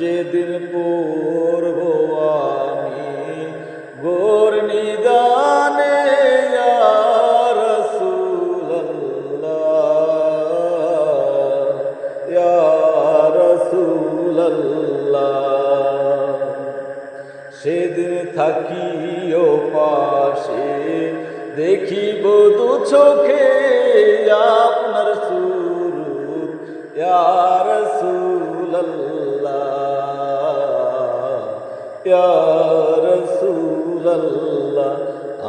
যেদিন পূর্ব আমি গোর নিদানে থাকিও পাশে দেখিব দু চোখে আপনার সুরূপ ইয়ার ইয়ার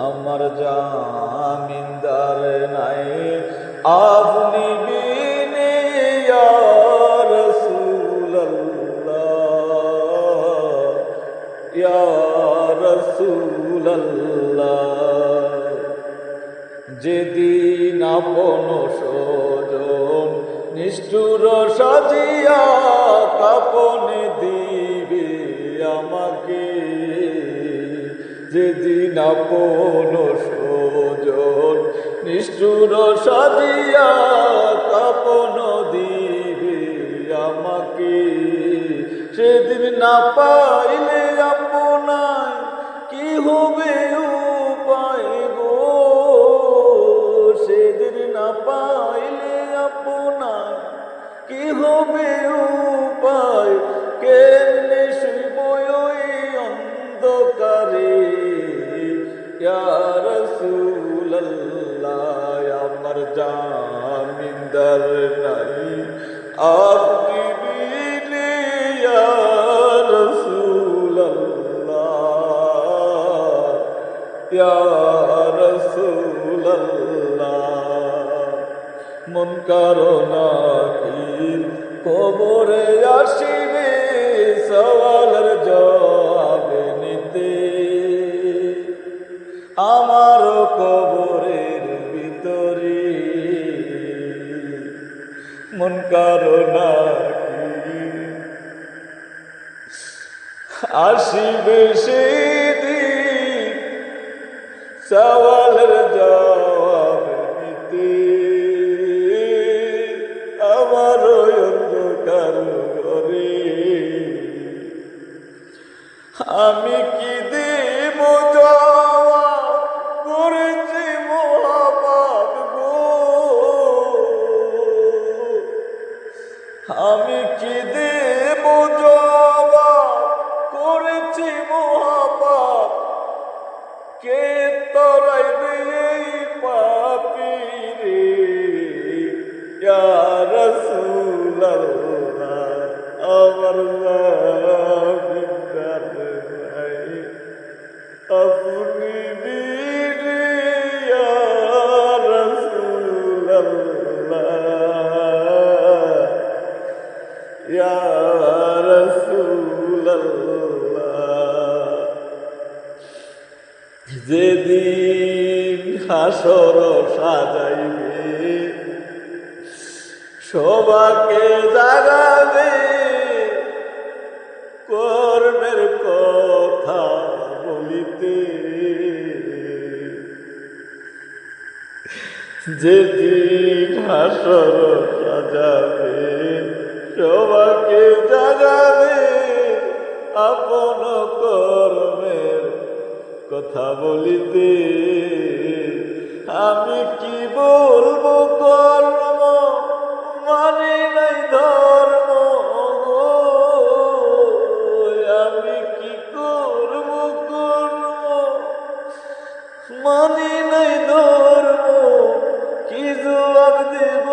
আমার জামিনদার নাই। আপনি যেদিন আপন সজন নিষ্ঠুর সাজিয়া কাপন দিবে আমাকে, যেদিন আপন সজন নিষ্ঠুর সাজিয়া কাপন দিবে আমাকে, সেদিন না পাইলে কি হবে উপায়? কেমনে শুইব ওই অন্ধকারে? ইয়ার সুল্লাহ আমার জামিনদার নাই। আপনি বিনে ইয়ার সুল্লাহ ইয়ার সুল্লাহ মন কারণা কি কবরে আসিবে, সওয়ালের জবাব নিতে। আমার কবরের ভিতরে মন কারণা কি আসিবে সেদিন, সওয়ালের আমি কি দেব করেছি মহাপাপ গো? আমি কি দেব করেছি মহাপাপ? কে যেদিন হাসর সাজাইবে, সবাকে জাগাবে, কর্মের কথা বলিতে। যেদিন হাসর সাজাবে, সবাকে জাগাবে, আপন কর্মের কথা বলিতে আমি কি বলব কর্ম? মানে নাই ধর্ম আমি কি করব কর্ম? মানে নাই ধর্ম। কি জবাব দেব